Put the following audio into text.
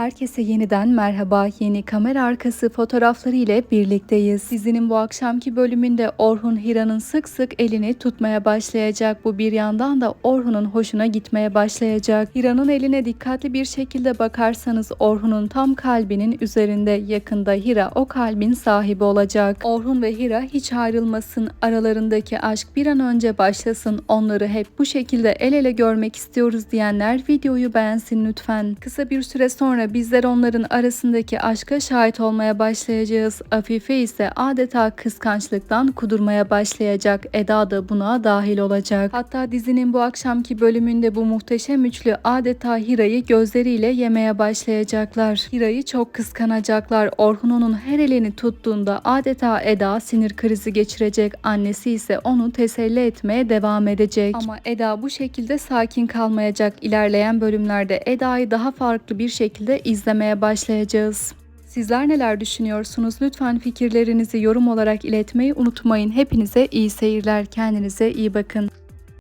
Herkese yeniden merhaba. Yeni kamera arkası fotoğrafları ile birlikteyiz. Dizinin bu akşamki bölümünde Orhun Hira'nın sık sık elini tutmaya başlayacak. Bu bir yandan da Orhun'un hoşuna gitmeye başlayacak. Hira'nın eline dikkatli bir şekilde bakarsanız Orhun'un tam kalbinin üzerinde yakında Hira o kalbin sahibi olacak. Orhun ve Hira hiç ayrılmasın. Aralarındaki aşk bir an önce başlasın. Onları hep bu şekilde el ele görmek istiyoruz diyenler videoyu beğensin lütfen. Kısa bir süre sonra bizler onların arasındaki aşka şahit olmaya başlayacağız. Afife ise adeta kıskançlıktan kudurmaya başlayacak. Eda da buna dahil olacak. Hatta dizinin bu akşamki bölümünde bu muhteşem üçlü adeta Hira'yı gözleriyle yemeye başlayacaklar. Hira'yı çok kıskanacaklar. Orhun onun her elini tuttuğunda adeta Eda sinir krizi geçirecek. Annesi ise onu teselli etmeye devam edecek. Ama Eda bu şekilde sakin kalmayacak. İlerleyen bölümlerde Eda'yı daha farklı bir şekilde izlemeye başlayacağız. Sizler neler düşünüyorsunuz? Lütfen fikirlerinizi yorum olarak iletmeyi unutmayın. Hepinize iyi seyirler. Kendinize iyi bakın.